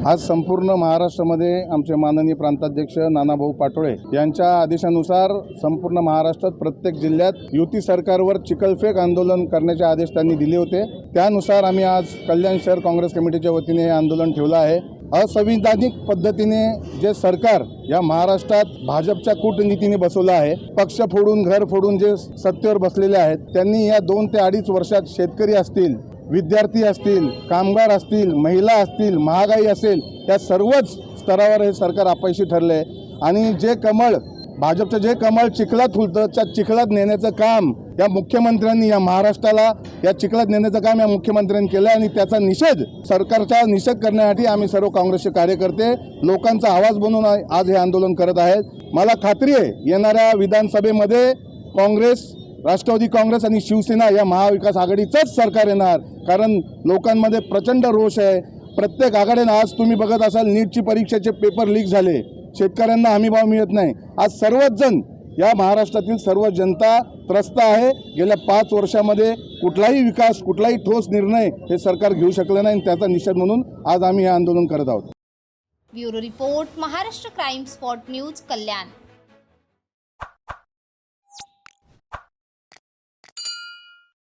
आज संपूर्ण महाराष्ट्रामध्ये आमचे माननीय प्रांताध्यक्ष नानाभाऊ पाटोळे यांच्या आदेशानुसार संपूर्ण महाराष्ट्रात प्रत्येक जिल्ह्यात युती सरकारवर चिखलफेक आंदोलन करण्याचे आदेश त्यांनी दिले होते. त्यानुसार आम्ही आज कल्याण शहर काँग्रेस कमिटीच्या वतीने हे आंदोलन ठेवलं आहे. असंविधानिक पद्धतीने जे सरकार या महाराष्ट्रात भाजपच्या कूटनीतीने बसवलं आहे पक्ष फोडून घर फोडून जे सत्तेवर बसलेले आहेत त्यांनी या दोन ते अडीच वर्षात शेतकरी असतील विद्यार्थी असतील कामगार असतील महिला असतील महागाई असेल या सर्वच स्तरावर हे सरकार अपयशी ठरले आणि जे कमळ भाजपचं जे कमळ चिखलात फुलतं त्या चिखलात नेण्याचं काम या मुख्यमंत्र्यांनी या महाराष्ट्राला या चिखलात नेण्याचं काम या मुख्यमंत्र्यांनी केलं आणि त्याचा निषेध सरकारचा निषेध करण्यासाठी आम्ही सर्व काँग्रेसचे कार्यकर्ते लोकांचा आवाज बनवून आज हे आंदोलन करत आहेत. मला खात्री आहे येणाऱ्या विधानसभेमध्ये काँग्रेस राष्ट्रवादी काँग्रेस आणि शिवसेना या महाविकास आघाडीचंच सरकार येणार. कारण लोकांमध्ये प्रचंड रोष आहे. प्रत्येक आघाड्यानं आज तुम्ही बघत असाल नीटची परीक्षेचे पेपर लीक झाले. शेतकऱ्यांना हमीभाव मिळत नाही. आज सर्वच जण या महाराष्ट्रातील सर्व जनता त्रस्त आहे. गेल्या पाच वर्षामध्ये कुठलाही विकास कुठलाही ठोस निर्णय हे सरकार घेऊ शकलं नाही आणि त्याचा निषेध म्हणून आज आम्ही हे आंदोलन करत आहोत. Bureau report Maharashtra crime spot news Kalyan.